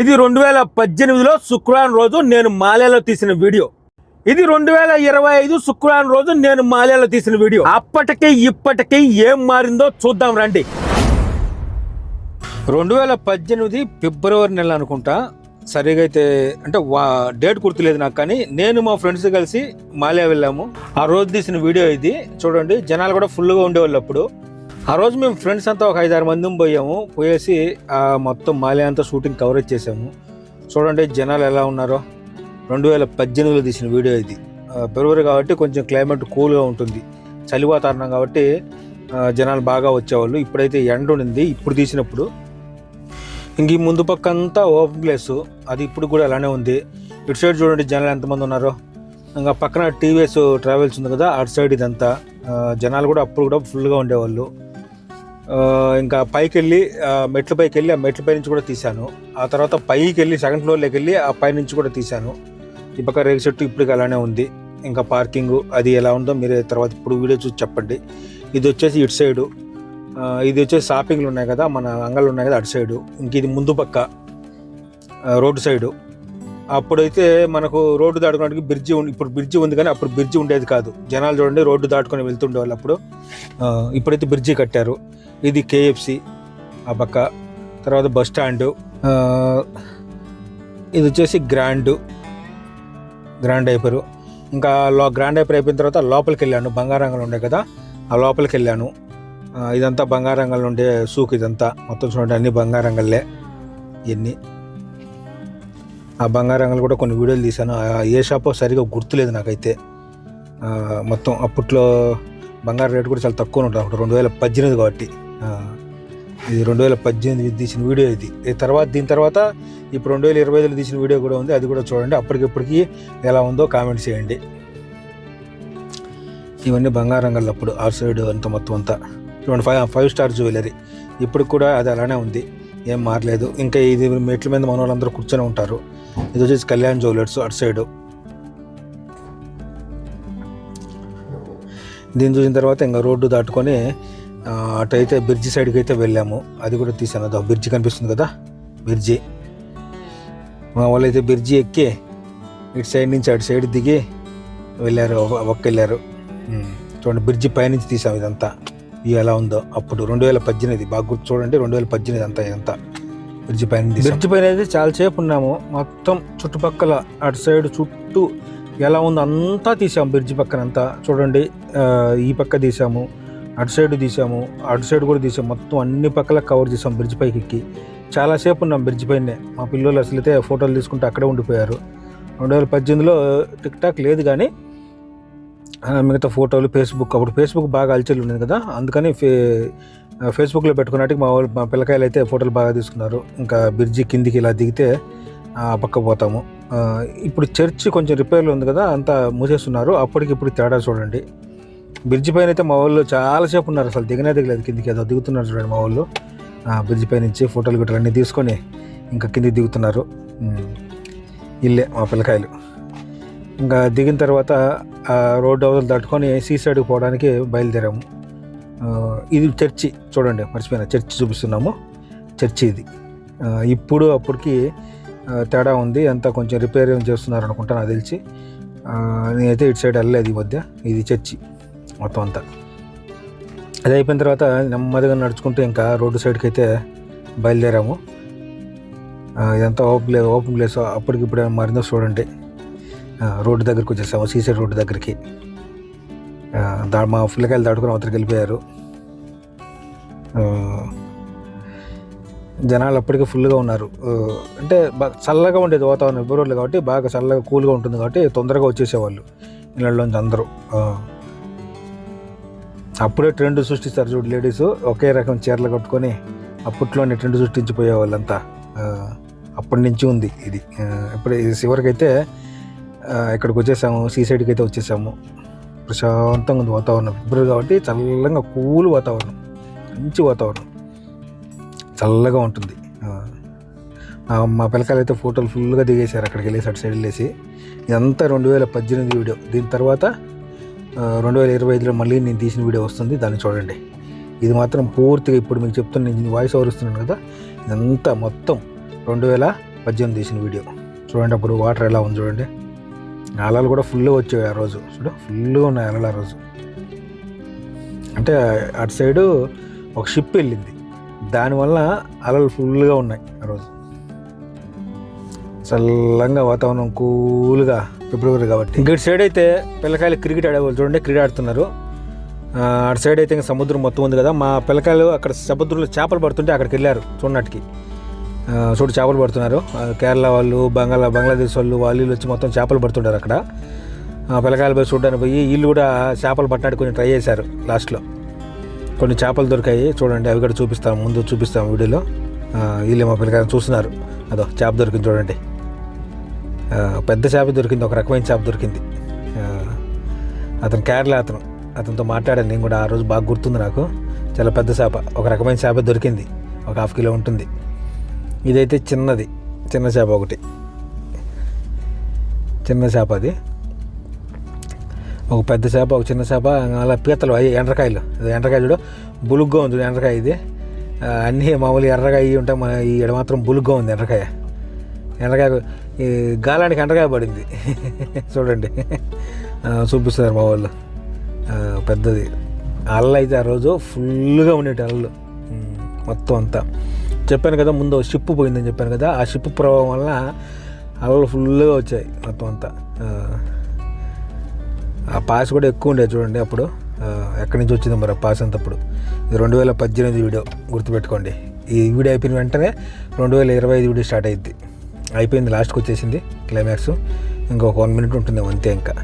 ఇది రెండు వేల పద్దెనిమిదిలో శుక్రవారం రోజు నేను మాలేలో తీసిన వీడియో. ఇది రెండు వేల ఇరవై ఐదు శుక్రవారం రోజు నేను మాలేలో తీసిన వీడియో. అప్పటికి ఇప్పటికి ఏం మారిందో చూద్దాం రండి. రెండు వేల పద్దెనిమిది ఫిబ్రవరి నెల అనుకుంటా. సరిగా అయితే అంటే వా డేట్ గుర్తులేదు నాకు కానీ నేను మా ఫ్రెండ్స్ కలిసి మాల్యా వెళ్ళాము. ఆ రోజు తీసిన వీడియో ఇది. చూడండి జనాలు కూడా ఫుల్గా ఉండేవాళ్ళు అప్పుడు. ఆ రోజు మేము ఫ్రెండ్స్ అంతా ఒక ఐదారు మంది పోయాము. పోయేసి ఆ మొత్తం మాల్యా అంతా షూటింగ్ కవరేజ్ చేసాము చూడండి జనాలు ఎలా ఉన్నారో. రెండు వేల పద్దెనిమిదిలో తీసిన వీడియో ఇది. ఫిబ్రవరి కాబట్టి కొంచెం క్లైమేట్ కూల్గా ఉంటుంది. చలి వాతావరణం కాబట్టి జనాలు బాగా వచ్చేవాళ్ళు. ఇప్పుడైతే ఎండ ఉండింది. ఇప్పుడు తీసినప్పుడు ఇంక ఈ ముందు పక్క అంతా ఓపెన్ ప్లేస్. అది ఇప్పుడు కూడా అలానే ఉంది. ఇటు సైడ్ చూడండి జనాలు ఎంతమంది ఉన్నారో. ఇంకా పక్కన టీవీఎస్ ట్రావెల్స్ ఉంది కదా అటు సైడ్ ఇదంతా. జనాలు కూడా అప్పుడు కూడా ఫుల్గా ఉండేవాళ్ళు. ఇంకా పైకి వెళ్ళి ఆ, మెట్ల పైకి వెళ్ళి ఆ మెట్ల పై నుంచి కూడా తీశాను. ఆ తర్వాత పైకి వెళ్ళి సెకండ్ ఫ్లోర్లోకి వెళ్ళి ఆ పై నుంచి కూడా తీశాను. ఈ పక్క రేగు చెట్టు ఇప్పటికి అలానే ఉంది. ఇంకా పార్కింగ్ అది ఎలా ఉందో మీరు తర్వాత ఇప్పుడు వీడియో చూసి చెప్పండి. ఇది వచ్చేసి ఇటు సైడు. ఇది వచ్చేసి షాపింగ్లు ఉన్నాయి కదా మన అంగళ్ళు ఉన్నాయి కదా అటు సైడు. ఇంక ఇది ముందు పక్క రోడ్డు సైడు. అప్పుడైతే మనకు రోడ్డు దాటుకోవడానికి బ్రిడ్జి ఉంది ఇప్పుడు బ్రిడ్జి ఉంది కానీ అప్పుడు బ్రిడ్జి ఉండేది కాదు. జనాలు చూడండి రోడ్డు దాటుకొని వెళ్తుండేవాళ్ళు అప్పుడు. ఇప్పుడైతే బ్రిడ్జి కట్టారు. ఇది కేఎఫ్సి ఆ పక్క. తర్వాత బస్ స్టాండు. ఇది వచ్చేసి గ్రాండ్. గ్రాండ్ ఐపరు ఇంకా లో గ్రాండ్ ఐపర్ అయిపోయిన తర్వాత లోపలికి వెళ్ళాను బంగారంగంలో ఉండే కదా ఆ లోపలికి వెళ్ళాను ఇదంతా బంగారంగంలో ఉండే సూక్ ఇదంతా. మొత్తం చూడండి అన్ని బంగారంగల్లే. ఇవన్నీ ఆ బంగారంగలు కూడా కొన్ని వీడియోలు తీశాను. ఆ ఏ షాపో సరిగా గుర్తులేదు నాకైతే. మొత్తం అప్పట్లో బంగారం రేటు కూడా చాలా తక్కువ ఉంటుంది. అప్పుడు రెండు వేల పద్దెనిమిది కాబట్టి. ఇది రెండు వేల పద్దెనిమిది తీసిన వీడియో ఇది. తర్వాత దీని తర్వాత ఇప్పుడు రెండు వేల ఇరవై ఐదులో తీసిన వీడియో కూడా ఉంది. అది కూడా చూడండి. అప్పటికిప్పటికి ఎలా ఉందో కామెంట్ చేయండి. ఇవన్నీ బంగారం అప్పుడు ఆ సైడ్ అంత మొత్తం అంతా. చూడండి ఫైవ్ ఫైవ్ స్టార్ జ్యువెలరీ. ఇప్పుడు కూడా అది అలానే ఉంది. ఏం మారలేదు. ఇంకా ఇది మెట్ల మీద మన వాళ్ళందరూ కూర్చొని ఉంటారు. ఇది వచ్చేసి కళ్యాణ్ జ్యువెలర్స్ అటు సైడు. దీన్ని చూసిన తర్వాత ఇంకా రోడ్డు దాటుకొని అటైతే బ్రిడ్జి సైడ్కి అయితే వెళ్ళాము. అది కూడా తీసాను. అదో బ్రిడ్జి కనిపిస్తుంది కదా? బ్రిడ్జి. మా వాళ్ళు అయితే బ్రిడ్జి ఎక్కి ఇటు సైడ్ నుంచి అటు సైడ్ దిగి వెళ్ళారు. ఒక- ఒక్క వెళ్ళారు చూడండి బ్రిడ్జి పైనుంచి తీసాం ఇదంతా. ఇది ఎలా ఉందో. అప్పుడు రెండు వేల పద్దెనిమిది బాగా గుర్తు చూడండి రెండు వేల పద్దెనిమిది అంతా ఇదంతా. బ్రిడ్జి పైన బ్రిడ్జి పైన అయితే చాలా సేపు ఉన్నాము. మొత్తం చుట్టుపక్కల అటు సైడ్ చుట్టూ ఎలా ఉందో అంతా తీసాము బ్రిడ్జి పక్కన అంతా చూడండి ఈ పక్క తీసాము. అటు సైడ్ తీసాము అటు సైడ్ కూడా తీసాము. మొత్తం అన్ని పక్కల కవర్ చేసాం బ్రిడ్జ్ పైకి ఎక్కి. చాలాసేపు ఉన్నాం బ్రిడ్జ్ పైనే. మా పిల్లలు అసలు అయితే ఫోటోలు తీసుకుంటే అక్కడే ఉండిపోయారు. రెండు వేల పద్దెనిమిదిలో టిక్ టాక్ లేదు కానీ మిగతా ఫోటోలు ఫేస్బుక్ అప్పుడు ఫేస్బుక్ బాగా అలచలు ఉండేది కదా. అందుకని ఫే ఫేస్బుక్లో పెట్టుకున్నట్టు మా వాళ్ళు మా పిల్లకాయలు అయితే ఫోటోలు బాగా తీసుకున్నారు. ఇంకా బ్రిడ్జి కిందికి ఇలా దిగితే పక్క పోతాము. ఇప్పుడు చర్చి కొంచెం రిపేర్లో ఉంది కదా అంతా మూసేస్తున్నారు. అప్పటికి ఇప్పుడు తేడా చూడండి. బ్రిడ్జి పైన అయితే మా వాళ్ళు చాలాసేపు ఉన్నారు. అసలు దిగనే దిగలేదు. కిందికి ఏదో దిగుతున్నారు చూడండి మా వాళ్ళు. బ్రిడ్జి పై నుంచి ఫోటోలు గిట్ల అన్నీ తీసుకొని ఇంకా కిందికి దిగుతున్నారు. ఇల్లే మా పిల్లకాయలు. ఇంకా దిగిన తర్వాత రోడ్డు అవతలు దాటుకొని సీ సైడ్కి పోవడానికి బయలుదేరాము. ఇది చర్చి చూడండి మర్చిపోయిన. చర్చి చూపిస్తున్నాము. చర్చి ఇది. ఇప్పుడు అప్పటికి తేడా ఉంది. అంతా కొంచెం రిపేర్ ఏం చేస్తున్నారు అనుకుంటా నాకు తెలిసి. నేనైతే ఇటు సైడ్ వెళ్ళలేదు ఈ మధ్య. ఇది చర్చి. మొత్తం అంతా. అది అయిపోయిన తర్వాత నెమ్మదిగా నడుచుకుంటూ ఇంకా రోడ్డు సైడ్కి అయితే బయలుదేరాము ఇదంతా ఓపెన్ ప్లే ఓపెన్ ప్లేస్ అప్పటికి ఇప్పుడు మారిందో చూడండి. రోడ్డు దగ్గరికి వచ్చేసాము సీసీ రోడ్డు దగ్గరికి. దా మా పిల్లకాయలు దాటుకుని అవతరికి వెళ్ళిపోయారు. జనాలు అప్పటికే ఫుల్గా ఉన్నారు. అంటే బాగా చల్లగా ఉండేది వాతావరణం ఫిబ్రవరిలో కాబట్టి బాగా చల్లగా కూల్గా ఉంటుంది కాబట్టి తొందరగా వచ్చేసేవాళ్ళు. ఇళ్ళలోంచి అందరూ. అప్పుడే ట్రెండ్ సృష్టిస్తారు చూడు లేడీస్ ఒకే రకం చీరలు కట్టుకొని అప్పట్లోనే ట్రెండ్ సృష్టించిపోయే వాళ్ళంతా. అప్పటి నుంచి ఉంది ఇది. ఇప్పుడు చివరికి చివరికైతే ఇక్కడికి వచ్చేసాము సీ సైడ్కి అయితే వచ్చేసాము. ప్రశాంతంగా ఉంది వాతావరణం. ఇప్పుడు కాబట్టి చల్లగా కూల్ వాతావరణం. మంచి వాతావరణం. చల్లగా ఉంటుంది. మా పిల్లకాయలు అయితే ఫోటోలు ఫుల్గా దిగేశారు అక్కడికి వెళ్ళేసి అటు సైడ్ వెళ్ళేసి. ఇదంతా రెండు వేల పద్దెనిమిది వీడియో. దీని తర్వాత రెండు వేల ఇరవై ఐదులో మళ్ళీ నేను తీసిన వీడియో వస్తుంది దాన్ని చూడండి. ఇది మాత్రం పూర్తిగా ఇప్పుడు మీకు చెప్తున్న నేను వాయిస్ ఓవర్ ఇస్తున్నాను కదా ఇదంతా మొత్తం రెండు వేల పద్దెనిమిది తీసిన వీడియో. చూడండి అప్పుడు వాటర్ ఎలా ఉంది చూడండి. అలలు కూడా ఫుల్ వచ్చాయి ఆ రోజు. చూడు ఫుల్గా ఉన్నాయి అలలు ఆ రోజు. అంటే అటు సైడు ఒక షిప్ వెళ్ళింది. దానివల్ల అలలు ఫుల్గా ఉన్నాయి ఆ రోజు. చల్లంగా వాతావరణం కూల్గా ఫిబ్రవరి కాబట్టి. ఇంకటి ఇటు సైడ్ అయితే పిల్లకాయలు క్రికెట్ ఆడేవాళ్ళు చూడండి క్రికెట్ ఆడుతున్నారు. అటు సైడ్ అయితే ఇంకా సముద్రం మొత్తం ఉంది కదా. మా పిల్లకాయలు అక్కడ సముద్రంలో చేపలు పడుతుంటే అక్కడికి వెళ్ళారు చూడటానికి చూడు చేపలు పడుతున్నారు. కేరళ వాళ్ళు బంగాళ బంగ్లాదేశ్ వాళ్ళు వాళ్ళు వీళ్ళు వచ్చి మొత్తం చేపలు పడుతుంటారు అక్కడ. పిల్లకాయలు పోయి చూడడానికి పోయి వీళ్ళు కూడా చేపలు పట్టడానికి కొంచెం ట్రై చేశారు లాస్ట్లో కొన్ని చేపలు దొరికాయి. చూడండి అవి కూడా చూపిస్తాం. ముందు చూపిస్తాం వీడియోలో. వీళ్ళు వీళ్ళే మా పిల్లకాయలు చూస్తున్నారు. అదో చేప దొరికింది చూడండి. పెద్ద చేప దొరికింది ఒక రకమైన చేప దొరికింది. అతను కేరళ అతను అతనితో మాట్లాడాను నేను కూడా ఆ రోజు బాగా గుర్తుంది నాకు. చాలా పెద్ద చేప ఒక రకమైన చేప దొరికింది ఒక హాఫ్ కిలో ఉంటుంది. ఇదైతే చిన్నది చిన్న చేప ఒకటి. చిన్న చేప అది. ఒక పెద్ద చేప ఒక చిన్న చేప అలా పీతలు అవి ఎండ్రకాయలు. ఎండ్రకాయ చూడు బులుగ్గా ఉంది ఎండ్రకాయ ఇది. అన్నీ మామూలు ఎర్రగా ఇవి ఉంటాయి మన ఈ ఈడ మాత్రం బులుగ్గా ఉంది ఎండ్రకాయ. ఎండకాయ ఈ గాలానికి ఎండకాయ పడింది. చూడండి. ఆ, చూపిస్తున్నారు మా వాళ్ళు. పెద్దది. అల్ల అయితే ఆ రోజు ఫుల్గా ఉండేటి అల్లు. మొత్తం అంతా. చెప్పాను కదా ముందు షిప్ పోయిందని చెప్పాను కదా ఆ షిప్ ప్రభావం వల్ల అల్లలు ఫుల్గా వచ్చాయి మొత్తం అంతా. ఆ, పాస్ కూడా ఎక్కువ ఉండేది చూడండి అప్పుడు. ఎక్కడి నుంచి వచ్చింది మరి ఆ పాస్ అంత అప్పుడు. ఇది రెండు వేల పద్దెనిమిది వీడియో గుర్తుపెట్టుకోండి. ఈ వీడియో అయిపోయిన వెంటనే రెండు వేల ఇరవై ఐదు వీడియో స్టార్ట్ అయింది అయిపోయింది లాస్ట్కి వచ్చేసింది క్లైమాక్స్ ఇంకొక వన్ మినిట్ ఉంటుంది అంతే ఇంకా.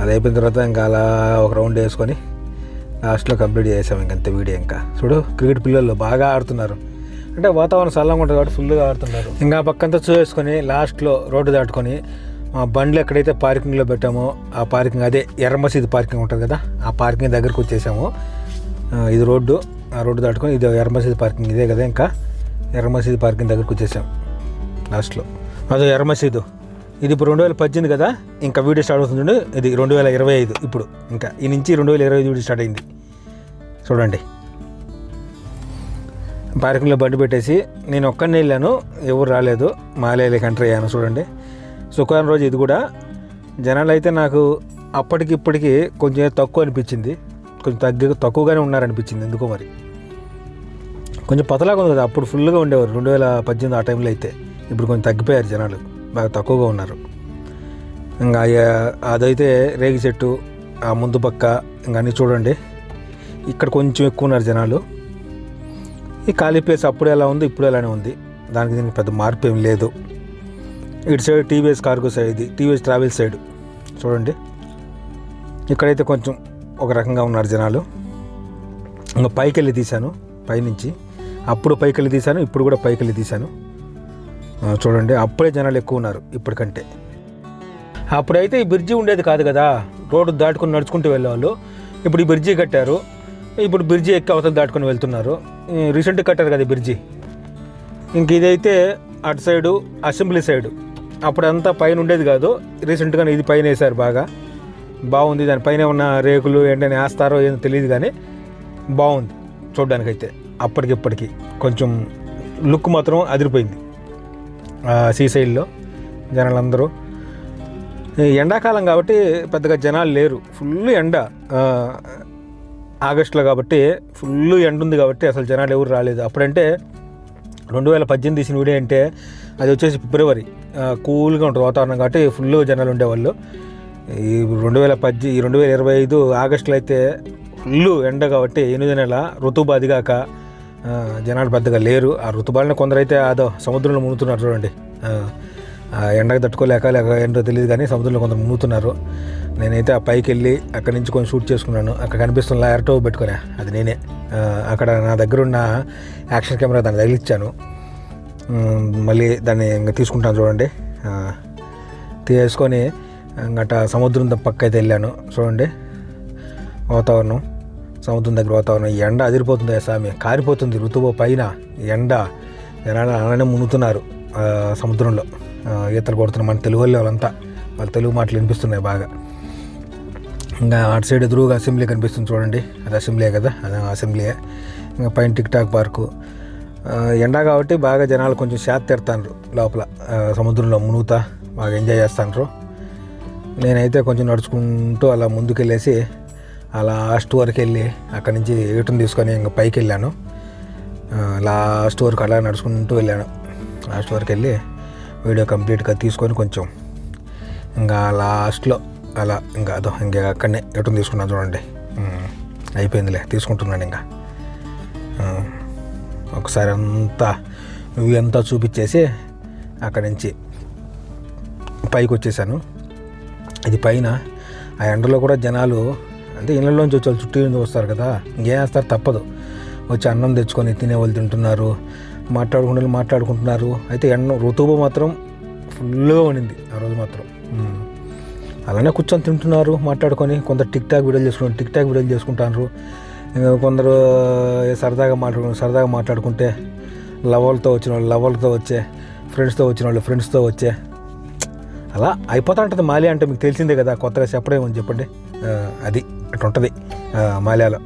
అది అయిపోయిన తర్వాత ఇంకా అలా ఒక రౌండ్ వేసుకొని లాస్ట్లో కంప్లీట్ చేసాం ఇంకంతే వీడియో ఇంకా. చూడు క్రికెట్ పిల్లలు బాగా ఆడుతున్నారు. అంటే వాతావరణం చల్లంగా ఉంటుంది కాబట్టి ఫుల్గా ఆడుతున్నారు. ఇంకా పక్కంతా చూసుకొని లాస్ట్లో రోడ్డు దాటుకొని ఆ బండ్లు ఎక్కడైతే పార్కింగ్లో పెట్టామో ఆ పార్కింగ్ అదే ఎర్ర మసీదు పార్కింగ్ ఉంటుంది కదా ఆ పార్కింగ్ దగ్గరకు వచ్చేసాము. ఇది రోడ్డు ఆ రోడ్డు దాటుకొని ఇది ఎర్ర మసీదు పార్కింగ్ ఇదే కదా ఇంకా. ఎర్ర మసీదు పార్కింగ్ దగ్గరకు వచ్చేసాము లాస్ట్లో. అదో ఎర్ర మసీదు. ఇది ఇప్పుడు రెండు వేల పద్దెనిమిది కదా? ఇంకా వీడియో స్టార్ట్ అవుతుంది ఇది రెండు వేల ఇరవై ఐదు ఇప్పుడు. ఇంకా ఈ నుంచి రెండు వేల ఇరవై ఐదు వీడియో స్టార్ట్ అయింది. చూడండి. పార్కింగ్లో బండి పెట్టేసి నేను ఒక్కడినే వెళ్ళాను. ఎవరు రాలేదు. మాలేలకి ఎంటర్ అయ్యాను చూడండి. శుక్రవారం రోజు ఇది కూడా. జనాలు అయితే నాకు అప్పటికి ఇప్పటికి కొంచెం తక్కువ అనిపించింది. కొంచెం తగ్గ తక్కువగానే ఉన్నారనిపించింది. ఎందుకో మరి. కొంచెం పతలాగా ఉంది కదా. అప్పుడు ఫుల్గా ఉండేవారు. రెండు వేల పద్దెనిమిది ఆ టైంలో అయితే. ఇప్పుడు కొంచెం తగ్గిపోయారు జనాలు. బాగా తక్కువగా ఉన్నారు. ఇంకా అదైతే రేగి చెట్టు ఆ ముందు పక్క ఇంకా అన్నీ చూడండి. ఇక్కడ కొంచెం ఎక్కువ ఉన్నారు జనాలు. ఈ ఖాళీ ప్లేస్ అప్పుడు ఎలా ఉంది ఇప్పుడు ఎలానే ఉంది. దానికి దీనికి పెద్ద మార్పు ఏం లేదు. ఇటు సైడ్ టీవీఎస్ కార్గో సైడ్ ఇది టీవీఎస్ ట్రావెల్ సైడ్. చూడండి. ఇక్కడైతే కొంచెం ఒక రకంగా ఉన్నారు జనాలు. ఇంకా పైకి వెళ్ళి తీశాను పైనుంచి. అప్పుడు పైకి వెళ్ళి తీశాను ఇప్పుడు కూడా పైకి వెళ్ళి తీశాను. చూడండి అప్పుడే జనాలు ఎక్కువ ఉన్నారు ఇప్పటికంటే. అప్పుడైతే ఈ బ్రిడ్జి ఉండేది కాదు కదా రోడ్డు దాటుకుని నడుచుకుంటూ వెళ్ళేవాళ్ళు. ఇప్పుడు ఈ బ్రిడ్జి కట్టారు ఇప్పుడు బ్రిడ్జి ఎక్కి అవతల దాటుకొని వెళ్తున్నారు. రీసెంట్గా కట్టారు కదా బ్రిడ్జి. ఇంక ఇదైతే అటు సైడు అసెంబ్లీ సైడు. అప్పుడంతా పైన ఉండేది కాదు రీసెంట్గానే ఇది పైన వేశారు బాగా. బాగుంది దానిపైన ఉన్న రేకులు ఏంటని వేస్తారో ఏదో తెలియదు కానీ బాగుంది చూడ్డానికైతే. అప్పటికిప్పటికి కొంచెం లుక్ మాత్రం అదిరిపోయింది. సీ జనాలందరూ. ఈ ఎండాకాలం కాబట్టి పెద్దగా జనాలు లేరు. ఫుల్ ఎండ. ఆగస్టులో కాబట్టి ఫుల్ ఎండ ఉంది కాబట్టి అసలు జనాలు ఎవరు రాలేదు. అప్పుడంటే రెండు వేల పద్దెనిమిది తీసిన వీడియో అంటే అది వచ్చేసి ఫిబ్రవరి. కూల్గా ఉంటుంది వాతావరణం కాబట్టి ఫుల్ జనాలు ఉండేవాళ్ళు. ఈ రెండు వేల పద్దె ఈ రెండు వేల ఇరవై ఐదు ఆగస్టులో అయితే ఫుల్ ఎండ కాబట్టి ఎనిమిది నెల ఋతుబాది కాక జనాలు పెద్దగా లేరు. ఆ ఋతుబాలని కొందరైతే అదో సముద్రంలో మునుగుతున్నారు చూడండి. ఎండకు తట్టుకోలేక లేక ఏంటో తెలియదు కానీ సముద్రంలో కొందరు మునుగుతున్నారు. నేనైతే ఆ పైకి వెళ్ళి అక్కడి నుంచి కొంచెం షూట్ చేసుకున్నాను. అక్కడ కనిపిస్తున్న ఎరటో పెట్టుకునే అది నేనే. అక్కడ నా దగ్గర ఉన్న యాక్షన్ కెమెరా దాన్ని తగిలిచ్చాను. మళ్ళీ దాన్ని ఇంకా తీసుకుంటాను చూడండి. తీసుకొని గట్ట సముద్రం ద- పక్క అయితే వెళ్ళాను చూడండి. వాతావరణం. సముద్రం దగ్గర వాతావరణం. ఎండ అదిరిపోతుంది ఆ స్వామి. కారిపోతుంది ఋతువు పైన. ఎండ జనాలు అలానే మునుగుతున్నారు సముద్రంలో. ఈతలు కొడుతున్న మన తెలుగు వాళ్ళు వాళ్ళంతా. వాళ్ళ తెలుగు మాటలు వినిపిస్తున్నాయి బాగా. ఇంకా అటు సైడ్ ఎదురుగా అసెంబ్లీ కనిపిస్తుంది చూడండి. అది అసెంబ్లీయే కదా? అది అసెంబ్లీయే ఇంకా పైన టిక్ టాక్ పార్కు. ఎండ కాబట్టి బాగా జనాలు కొంచెం శాత తిడతాండ్రు లోపల. సముద్రంలో మునుగుతా బాగా ఎంజాయ్ చేస్తాండ్రు. నేనైతే కొంచెం నడుచుకుంటూ అలా ముందుకెళ్ళేసి లాస్ట్ వరకు వెళ్ళి అక్కడి నుంచి ఏటుని తీసుకొని ఇంకా పైకి వెళ్ళాను. లాస్ట్ వరకు అలా నడుచుకుంటూ వెళ్ళాను. లాస్ట్ వరకు వెళ్ళి వీడియో కంప్లీట్గా తీసుకొని కొంచెం ఇంకా లాస్ట్లో అలా ఇంకా అదో ఇంకా అక్కడనే ఎటు తీసుకున్నాను చూడండి. అయిపోయిందిలే తీసుకుంటున్నాను ఇంకా. ఒకసారి అంతా వ్యూ అంతా చూపించేసి అక్కడి నుంచి పైకి వచ్చేసాను. ఇది పైన ఆ ఎండలో కూడా జనాలు అంటే ఇళ్ళలోంచి వచ్చి వాళ్ళు చుట్టూ నుంచి వస్తారు కదా? ఇంకేస్తారు తప్పదు. వచ్చి అన్నం తెచ్చుకొని తినే వాళ్ళు తింటున్నారు. మాట్లాడుకునే వాళ్ళు మాట్లాడుకుంటున్నారు. అయితే ఎండ ఋతువు మాత్రం ఫుల్గా ఉండింది ఆ రోజు మాత్రం. అలానే కూర్చొని తింటున్నారు మాట్లాడుకొని. కొందరు టిక్ టాక్ వీడియోలు చేసుకుంటారు టిక్ టాక్ వీడియోలు చేసుకుంటారు. కొందరు సరదాగా మాట్లాడు సరదాగా మాట్లాడుకుంటే లవర్లతో వచ్చిన వాళ్ళు లవర్లతో వచ్చే ఫ్రెండ్స్తో వచ్చిన వాళ్ళు ఫ్రెండ్స్తో వచ్చే. అలా అయిపోతా ఉంటుంది మాలి అంటే మీకు తెలిసిందే కదా కొత్తగా చెప్పడేమని చెప్పండి. అది. అట్లా ఉంటుంది ఆ, మాల్యాలో